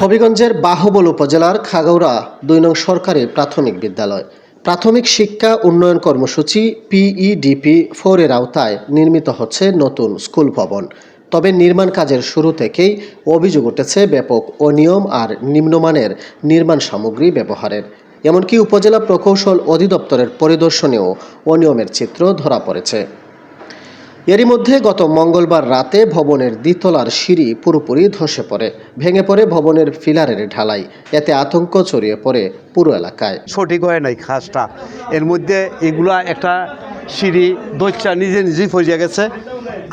হবিগঞ্জের বাহুবল উপজেলার খাগৌড়া দুই নং সরকারি প্রাথমিক বিদ্যালয়। প্রাথমিক শিক্ষা উন্নয়ন কর্মসূচি পিইডিপি ফোরের আওতায় নির্মিত হচ্ছে নতুন স্কুল ভবন। তবে নির্মাণ কাজের শুরু থেকেই অভিযোগ উঠেছে ব্যাপক অনিয়ম আর নিম্নমানের নির্মাণ সামগ্রী ব্যবহারের। এমনকি উপজেলা প্রকৌশল অধিদপ্তরের পরিদর্শনেও অনিয়মের চিত্র ধরা পড়েছে। এরই মধ্যে গত মঙ্গলবার রাতে ভবনের দ্বিতলার সিঁড়ি পুরোপুরি ধসে পড়ে ভেঙে পড়ে ভবনের ফিলারের ঢালাই। এতে আতঙ্ক ছড়িয়ে পড়ে পুরো এলাকায়। সঠিক হয় নাই খাসটা। এর মধ্যে এগুলা একটা সিঁড়ি দইটা নিজে নিজেই ফরিয়ে গেছে।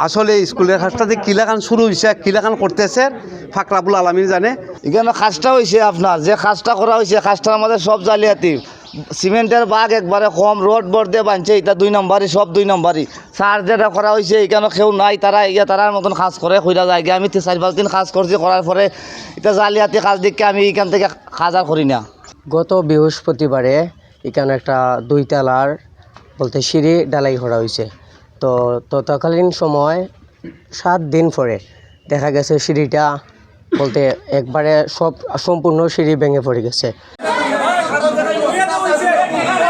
আসলে স্কুলের খাসটাতে কিলাখান শুরু হয়েছে কিলাখান করতেছে ফাকরাবুল আলমিন জানে। এখানে কাজটা হয়েছে আপনার যে কাজটা করা হয়েছে কাজটার আমাদের সব জালিয়াতি সিমেন্টের বাঘ একবারে কম, রোড বোর্ড দিয়ে বানছে, এটা দুই নম্বরই, সব দুই নম্বরই। সার যেটা করা হয়েছে এখানে কেউ নাই, তারা ইয়া তারার মতন কাজ করে, কইরা যায় আমি চার, পাঁচ দিন কাজ করছি, করার পরে এটা জালিয়াতি কাজ দেখে আমি এখান থেকে কাজ আর করি না। গত বৃহস্পতিবারে এখানে একটা দুই তলার, বলতে সিঁড়ি ডালাই করা হয়েছে তো ততকালীন সময় সাত দিন পরে দেখা গেছে সিঁড়িটা বলতে একবারে সব, সম্পূর্ণ সিঁড়ি ভেঙে পড়ে গেছে।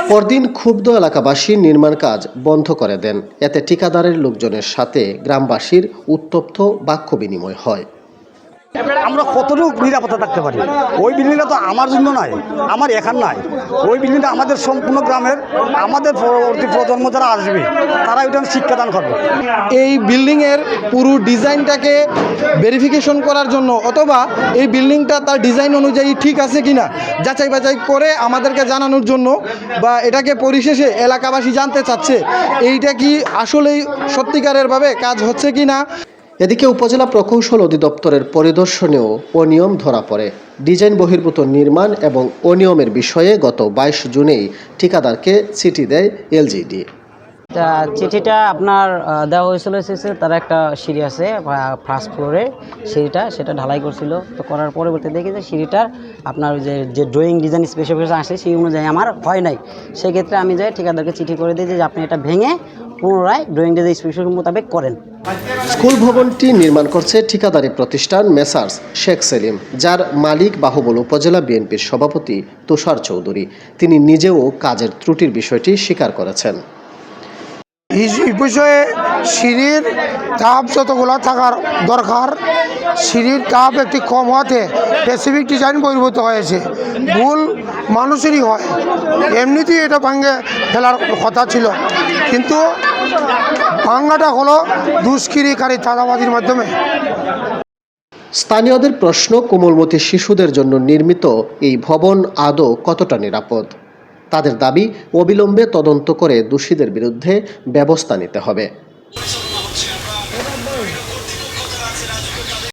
পরদিন ক্ষুব্ধ এলাকাবাসী নির্মাণ কাজ বন্ধ করে দেন। এতে ঠিকাদারের লোকজনের সাথে গ্রামবাসীর উত্তপ্ত বাক্য বিনিময় হয়। আমরা কতটুকু নিরাপত্তা থাকতে পারি? ওই বিল্ডিংটা তো আমার জন্য নাই আমার এখান নাই ওই বিল্ডিংটা আমাদের সম্পূর্ণ গ্রামের, আমাদের পরবর্তী প্রজন্ম যারা আসবে, তারা ওইটা শিক্ষাদান করবে। এই বিল্ডিংয়ের পুরো ডিজাইনটাকে ভেরিফিকেশন করার জন্য, অথবা এই বিল্ডিংটা তার ডিজাইন অনুযায়ী ঠিক আছে কি না যাচাই বাছাই করে আমাদেরকে জানানোর জন্য, বা এটাকে পরিশেষে এলাকাবাসী জানতে চাচ্ছে, এইটা কি আসলেই সত্যিকারেরভাবে কাজ হচ্ছে কি না এদিকে উপজেলা প্রকৌশল অধিদপ্তরের পরিদর্শনেও অনিয়ম ধরা পড়ে। ডিজাইন বহির্ভূত নির্মাণ এবং অনিয়মের বিষয়ে গত বাইশ জুনেই ঠিকাদারকে চিঠি দেয় এলজিডি। চিঠিটা আপনার দেওয়া হয়েছিল শেষে তার একটা সিঁড়ি আছে ফার্স্ট ফ্লোরে সিঁড়িটা, সেটা ঢালাই করছিল। তো করার পরবর্তী দেখি যে সিঁড়িটার আপনার যে যে ড্রয়িং ডিজাইন স্পেসিফিকেশন আসে, সেই অনুযায়ী আমার হয় নাই। সেক্ষেত্রে আমি যাই, ঠিকাদারকে চিঠি করে দিই যে আপনি এটা ভেঙে পুনরায় ড্রয়িং ডিজাইন স্পেশাল মোতাবেক করেন। স্কুল ভবনটি নির্মাণ করছে ঠিকাদারি প্রতিষ্ঠান মেসার্স, শেখ সেলিম, যার মালিক বাহুবল উপজেলা বিএনপির সভাপতি তুষার চৌধুরী। তিনি নিজেও কাজের ত্রুটির বিষয়টি স্বীকার করেছেন। বিষয়ে সিঁড়ির তাপ যতগুলো থাকার দরকার, সিঁড়ির তাপ একটি কম হওয়াতে স্পেসিফিক ডিজাইন বহির্ভূত হয়েছে। ভুল মানুষেরই হয়। এমনিতেই এটা ভাঙ্গে ফেলার কথা ছিল। কিন্তু ভাঙ্গাটা হলো দুষ্কৃতিকারী চাঁদাবাজির মাধ্যমে। স্থানীয়দের প্রশ্ন, কোমলমতি শিশুদের জন্য নির্মিত এই ভবন আদৌ কতটা নিরাপদ? তাদের দাবি অবিলম্বে তদন্ত করে দোষীদের বিরুদ্ধে ব্যবস্থা নিতে হবে।